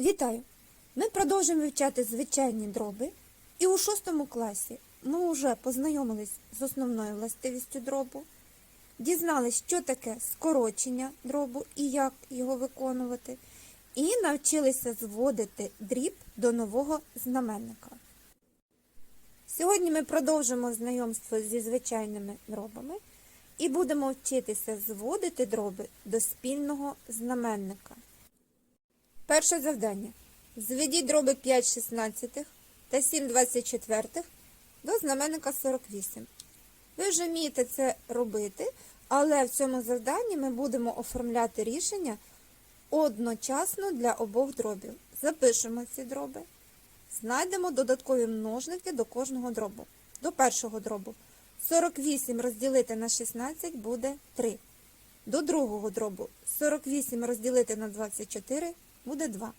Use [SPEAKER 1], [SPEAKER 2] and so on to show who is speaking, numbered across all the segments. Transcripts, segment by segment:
[SPEAKER 1] Вітаю! Ми продовжуємо вивчати звичайні дроби, і у шостому класі ми вже познайомились з основною властивістю дробу, дізнались, що таке скорочення дробу і як його виконувати, і навчилися зводити дріб до нового знаменника. Сьогодні ми продовжимо знайомство зі звичайними дробами і будемо вчитися зводити дроби до спільного знаменника. Перше завдання. Зведіть дроби 5 шістнадцятих та 7 двадцятичетвертих до знаменника 48. Ви вже вмієте це робити, але в цьому завданні ми будемо оформляти рішення одночасно для обох дробів. Запишемо ці дроби. Знайдемо додаткові множники до кожного дробу. До першого дробу. 48 розділити на 16 буде 3. До другого дробу 48 розділити на 24 буде 2.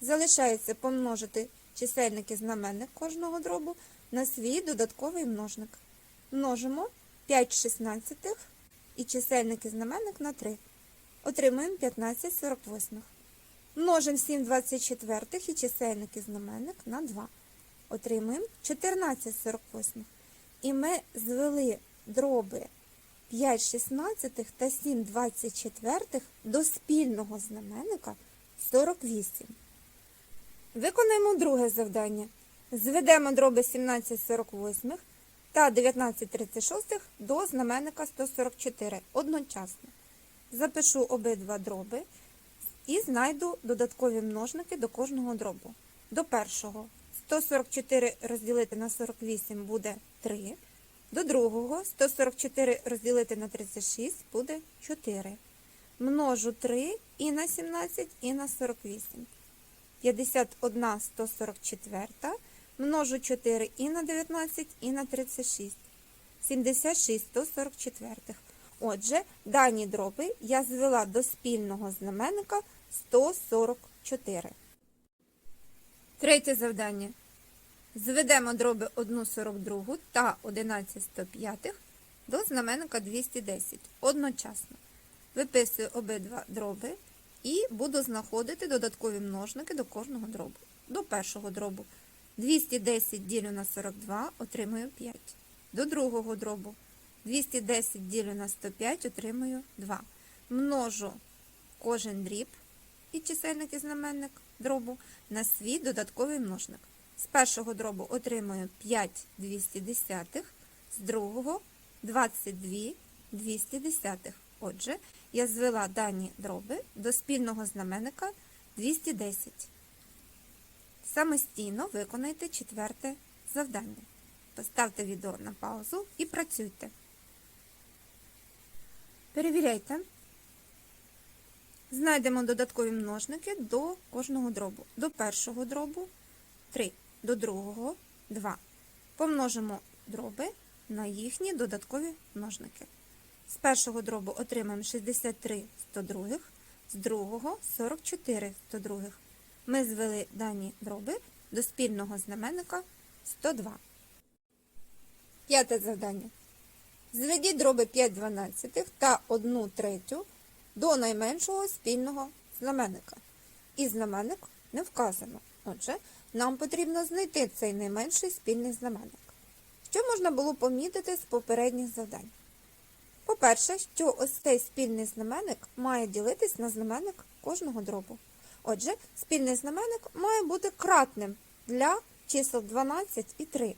[SPEAKER 1] Залишається помножити чисельник і знаменник кожного дробу на свій додатковий множник. Множимо 5 шістнадцятих і чисельник і знаменник на 3. Отримуємо 15 48. Множимо 7 24 і чисельник і знаменник на 2. Отримуємо 14 48. І ми звели дроби 5 шістнадцятих та 7 24 до спільного знаменника 48. Виконаємо друге завдання. Зведемо дроби 17 48 та 19 36 до знаменника 144 одночасно. Запишу обидва дроби і знайду додаткові множники до кожного дробу. До першого 144 розділити на 48 буде 3. До другого 144 розділити на 36 буде 4. Множу 3 і на 17, і на 48. 51 144, множу 4 і на 19, і на 36. 76 144. Отже, дані дроби я звела до спільного знаменника 144. Третє завдання. Зведемо дроби 1 42 та 11 105 до знаменника 210 одночасно. Виписую обидва дроби і буду знаходити додаткові множники до кожного дробу. До першого дробу 210 ділю на 42 отримую 5. До другого дробу 210 ділю на 105 отримую 2. Множу кожен дріб і чисельник і знаменник дробу на свій додатковий множник. З першого дробу отримую 5 210, з другого 22 210. Отже, я звела дані дроби до спільного знаменника 210. Самостійно виконайте четверте завдання. Поставте відео на паузу і працюйте. Перевіряйте. Знайдемо додаткові множники до кожного дробу. До першого дробу 3, до другого 2. Помножимо дроби на їхні додаткові множники. З першого дробу отримаємо 63 102, з другого 44 102. Ми звели дані дроби до спільного знаменника 102. П'яте завдання. Зведіть дроби 5 дванадцятих та 1 третю до найменшого спільного знаменника. І знаменник не вказано. Отже, нам потрібно знайти цей найменший спільний знаменник. Що можна було помітити з попередніх завдань? По-перше, що ось цей спільний знаменник має ділитись на знаменник кожного дробу. Отже, спільний знаменник має бути кратним для чисел 12 і 3.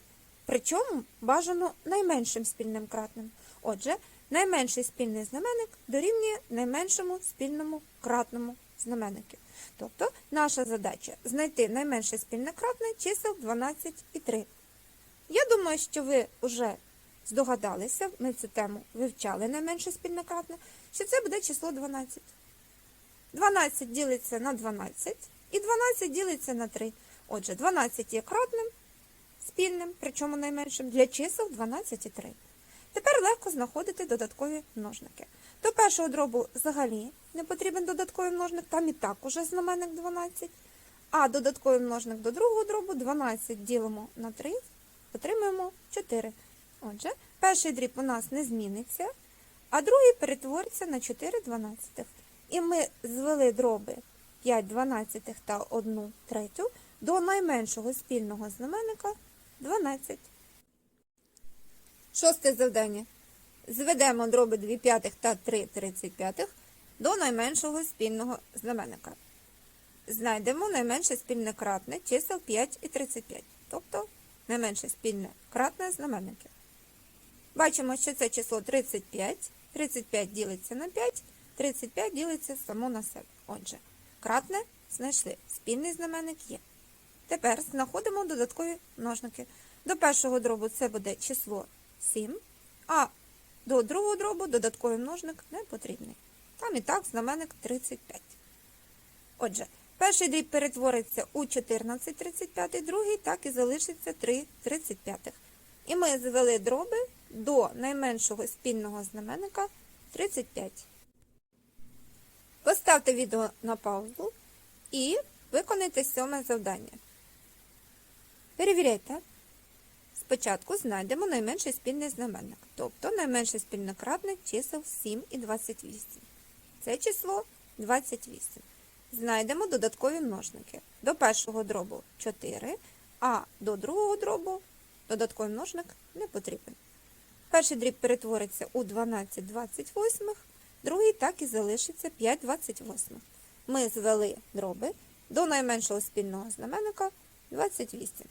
[SPEAKER 1] Причому бажано найменшим спільним кратним. Отже, найменший спільний знаменник дорівнює найменшому спільному кратному знаменнику. Тобто, наша задача знайти найменше спільне кратне чисел 12 і 3. Я думаю, що ви вже здогадалися, ми цю тему вивчали найменше спільне кратне, що це буде число 12. 12 ділиться на 12 і 12 ділиться на 3. Отже, 12 є кратним спільним, причому найменшим, для чисел 12 і 3. Тепер легко знаходити додаткові множники. До першого дробу взагалі не потрібен додатковий множник, там і так уже знаменник 12. А додатковий множник до другого дробу 12 ділимо на 3, отримуємо 4. Отже, перший дріб у нас не зміниться, а другий перетвориться на 4 дванадцятих. І ми звели дроби 5 дванадцятих та 1 третю до найменшого спільного знаменника 12. Шосте завдання. Зведемо дроби 2 п'ятих та 3 35 до найменшого спільного знаменника. Знайдемо найменше спільне кратне чисел 5 і 35, тобто найменше спільне кратне знаменники. Бачимо, що це число 35. 35 ділиться на 5, 35 ділиться само на себе. Отже, кратне знайшли, спільний знаменник є. Тепер знаходимо додаткові множники. До першого дробу це буде число 7, а до другого дробу додатковий множник не потрібний. Там і так знаменник 35. Отже, перший дріб перетвориться у 14 35, другий так і залишиться 3 35. І ми звели дроби до найменшого спільного знаменника 35. Поставте відео на паузу і виконайте сьоме завдання. Перевіряйте. Спочатку знайдемо найменший спільний знаменник, тобто найменший спільний кратник чисел 7 і 28. Це число 28. Знайдемо додаткові множники. До першого дробу 4, а до другого дробу додатковий множник не потрібен. Перший дріб перетвориться у 12 28, другий так і залишиться 5 28. Ми звели дроби до найменшого спільного знаменника 28.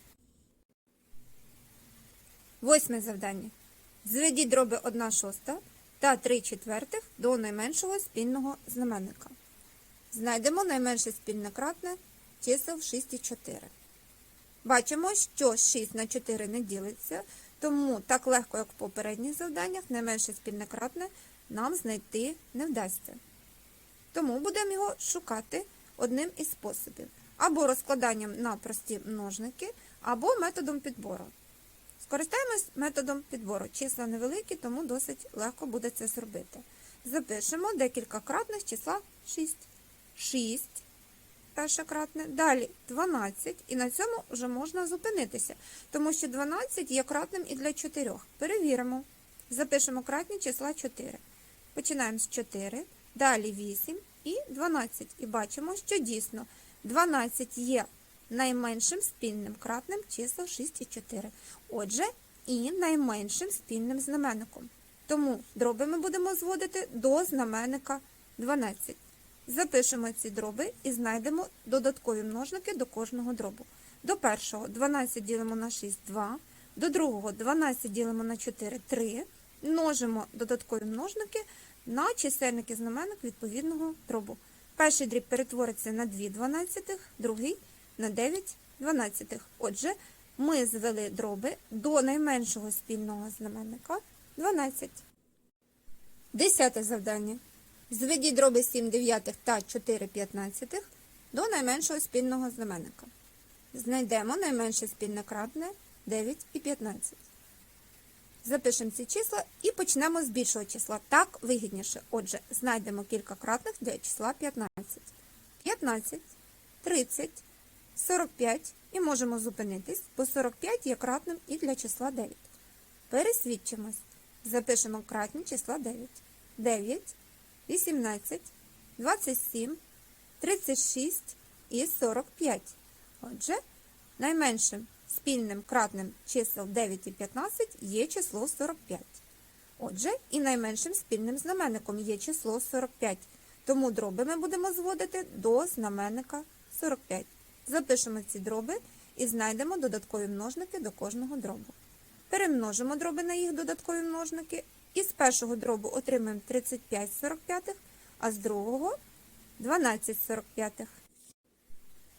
[SPEAKER 1] Восьме завдання. Зведіть дроби 1 шоста та 3 четвертих до найменшого спільного знаменника. Знайдемо найменше спільне кратне чисел 6 і 4. Бачимо, що 6 на 4 не ділиться, тому так легко, як в попередніх завданнях, найменше спільне кратне нам знайти не вдасться. Тому будемо його шукати одним із способів. Або розкладанням на прості множники, або методом підбору. Скористаємось методом підбору. Числа невеликі, тому досить легко буде це зробити. Запишемо декілька кратних числа 6. 6 перше кратне, далі 12, і на цьому вже можна зупинитися, тому що 12 є кратним і для 4. Перевіримо. Запишемо кратні числа 4. Починаємо з 4, далі 8 і 12. І бачимо, що дійсно 12 є найменшим спільним кратним чисел 6 і 4. Отже, і найменшим спільним знаменником. Тому дроби ми будемо зводити до знаменника 12. Запишемо ці дроби і знайдемо додаткові множники до кожного дробу. До першого 12 ділимо на 6 2, до другого 12 ділимо на 4 3, множимо додаткові множники на чисельник і знаменник відповідного дробу. Перший дріб перетвориться на 2 дванадцятих, другий на 9 дванадцятих. Отже, ми звели дроби до найменшого спільного знаменника 12. Десяте завдання. Зведіть дроби 7 дев'ятих та 4 п'ятнадцятих до найменшого спільного знаменника. Знайдемо найменше спільне кратне 9 і 15. Запишемо ці числа і почнемо з більшого числа. Так вигідніше. Отже, знайдемо кілька кратних для числа 15. 15, 30, 45 і можемо зупинитись, бо 45 є кратним і для числа 9. Пересвідчимось. Запишемо кратні числа 9. 9, 18, 27, 36 і 45. Отже, найменшим спільним кратним чисел 9 і 15 є число 45. Отже, і найменшим спільним знаменником є число 45. Тому дроби ми будемо зводити до знаменника 45. Запишемо ці дроби і знайдемо додаткові множники до кожного дробу. Перемножимо дроби на їх додаткові множники. І з першого дробу отримаємо 35 45, а з другого 12 45.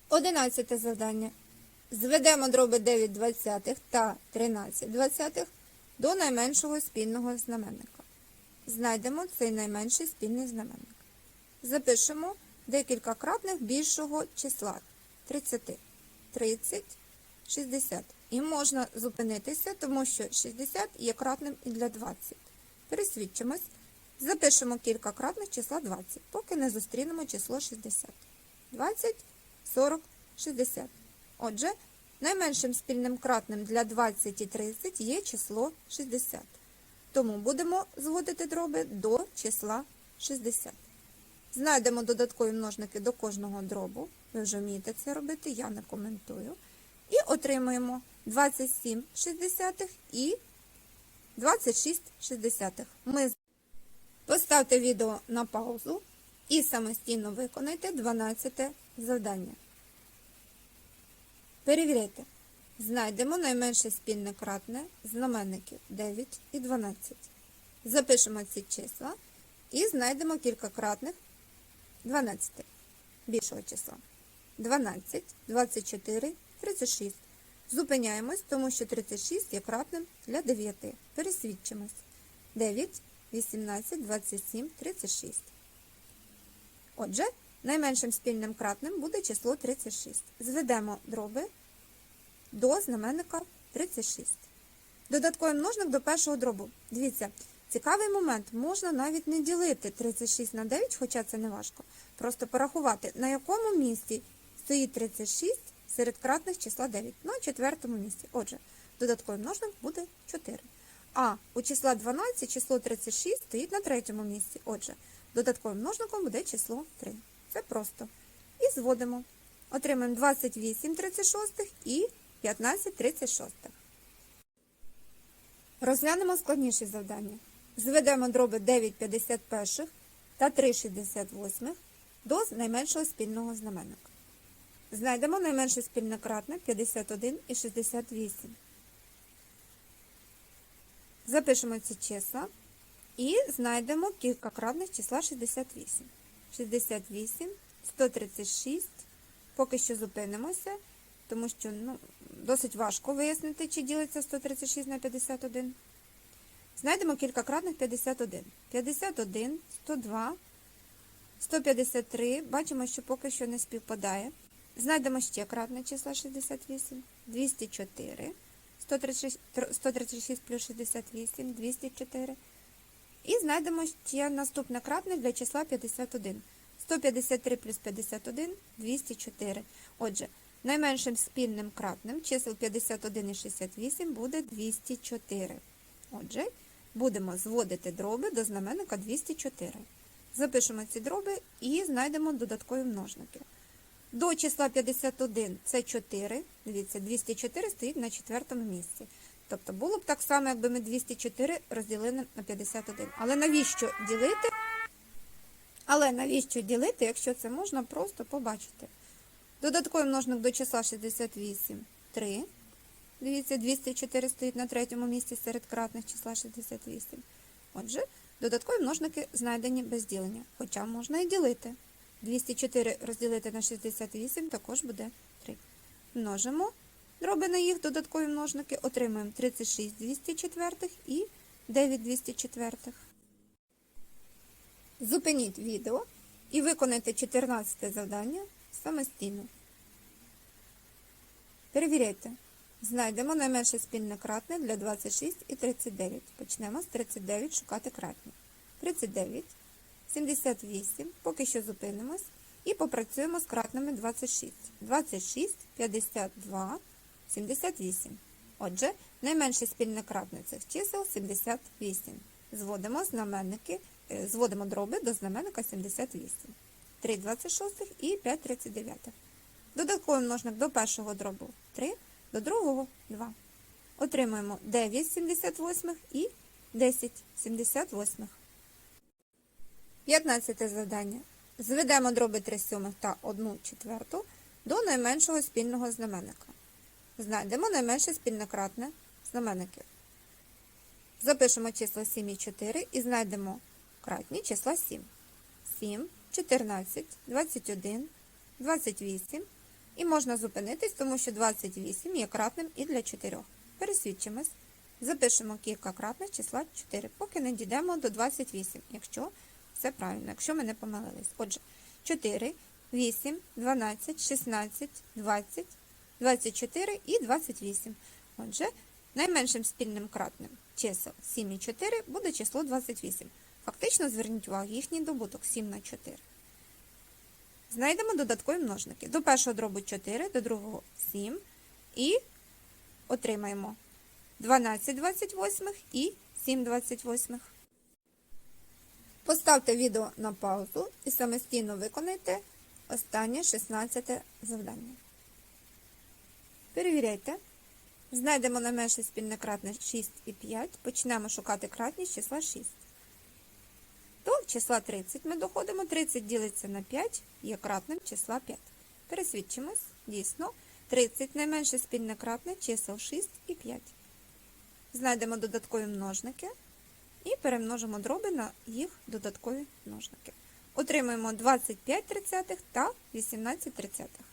[SPEAKER 1] Одинадцяте завдання. Зведемо дроби 9 двадцятих та 13 двадцятих до найменшого спільного знаменника. Знайдемо цей найменший спільний знаменник. Запишемо декілька кратних більшого числа 30, 30, 60. І можна зупинитися, тому що 60 є кратним і для 20. Пересвідчимось. Запишемо кілька кратних числа 20, поки не зустрінемо число 60. 20, 40, 60. Отже, найменшим спільним кратним для 20 і 30 є число 60. Тому будемо зводити дроби до числа 60. Знайдемо додаткові множники до кожного дробу. Ви вже вмієте це робити, я не коментую. І отримуємо 27 шістдесятих і 26 шістдесятих. Ми Поставте відео на паузу і самостійно виконайте 12 завдання. Перевіряйте. Знайдемо найменше спільне кратне знаменників 9 і 12. Запишемо ці числа і знайдемо кілька кратних 12 більшого числа. 12, 24, 36. Зупиняємось, тому що 36 є кратним для 9. Пересвідчимось. 9, 18, 27, 36. Отже, найменшим спільним кратним буде число 36. Зведемо дроби до знаменника 36. Додатковий множник до першого дробу. Дивіться, цікавий момент. Можна навіть не ділити 36 на 9, хоча це не важко. Просто порахувати, на якому місці стоїть 36 серед кратних числа 9. На четвертому місці. Отже, додатковий множник буде 4. А у числа 12 число 36 стоїть на третьому місці. Отже, додатковим множником буде число 3. Це просто. І зводимо. Отримаємо 28 36 і 15 36. Розглянемо складніші завдання. Зведемо дроби 9 51 та 3 68 до найменшого спільного знаменника. Знайдемо найменше спільне кратне 51 і 68. Запишемо ці числа і знайдемо кілька кратних числа 68. 68, 136. Поки що зупинимося, тому що ну, досить важко вияснити, чи ділиться 136 на 51. Знайдемо кілька кратних 51. 51, 102, 153. Бачимо, що поки що не співпадає. Знайдемо ще кратне числа 68, 204. 136, 136 плюс 68, 204. І знайдемо ще наступне кратне для числа 51. 153 плюс 51 204. Отже, найменшим спільним кратним чисел 51 і 68 буде 204. Отже, будемо зводити дроби до знаменника 204. Запишемо ці дроби і знайдемо додаткові множники. До числа 51 це 4. Дивіться, 204 стоїть на четвертому місці. Тобто було б так само, якби ми 204 розділили на 51. Але навіщо ділити? Але навіщо ділити, якщо це можна просто побачити? Додатковий множник до числа 68 3. Дивіться, 204 стоїть на третьому місці серед кратних числа 68. Отже, додаткові множники знайдені без ділення, хоча можна і ділити. 204 розділити на 68 також буде 3. Множимо дроби їх додаткові множники, отримуємо 36 204 і 9 204. Зупиніть відео і виконайте 14 завдання самостійно. Перевіряйте. Знайдемо найменше спільне кратне для 26 і 39. Почнемо з 39 шукати кратні. 39, 78, поки що зупинимось, і попрацюємо з кратними 26. 26, 52, 78. Отже, найменше спільне кратне цих чисел 78. Зводимо знаменники, е, зводимо дроби до знаменника 78. 3 26 і 5 39. Додатковий множник до першого дробу 3, до другого 2. Отримуємо 9 78 і 10 78. 15 завдання. Зведемо дроби 3 сьомих та 1 четверту до найменшого спільного знаменника. Знайдемо найменше спільне кратне знаменників. Запишемо числа 7 і 4 і знайдемо кратні числа 7. 7, 14, 21, 28. І можна зупинитись, тому що 28 є кратним і для 4. Пересвідчимось. Запишемо кілька кратних числа 4, поки не дійдемо до 28, якщо все правильно, якщо ми не помилились. Отже, 4, 8, 12, 16, 20, 24 і 28. Отже, найменшим спільним кратним чисел 7 і 4 буде число 28. Фактично, зверніть увагу, їхній добуток 7 на 4. Знайдемо додаткові множники. До першого дробу 4, до другого 7 і отримаємо 12 28 і 7 28. Поставте відео на паузу і самостійно виконайте останнє 16 завдання. Перевіряйте. Знайдемо найменше спільне кратне 6 і 5. Почнемо шукати кратність числа 6. До числа 30 ми доходимо. 30 ділиться на 5, є кратним числа 5. Пересвідчимось. Дійсно, 30 найменше спільне кратне чисел 6 і 5. Знайдемо додаткові множники і перемножимо дроби на їх додаткові множники. Отримаємо 25 тридцятих та 18 тридцятих.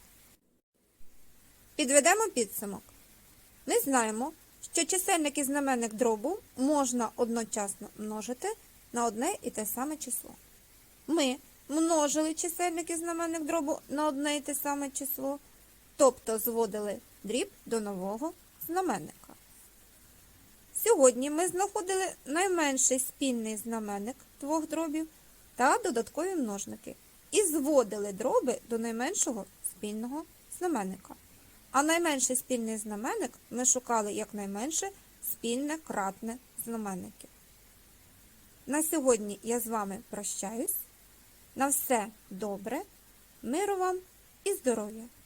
[SPEAKER 1] Підведемо підсумок. Ми знаємо, що чисельник і знаменник дробу можна одночасно множити на одне і те саме число. Ми множили чисельник і знаменник дробу на одне і те саме число, тобто зводили дріб до нового знаменника. Сьогодні ми знаходили найменший спільний знаменник двох дробів та додаткові множники і зводили дроби до найменшого спільного знаменника. А найменший спільний знаменник ми шукали як найменше спільне кратне знаменники. На сьогодні я з вами прощаюсь. На все добре, миру вам і здоров'я!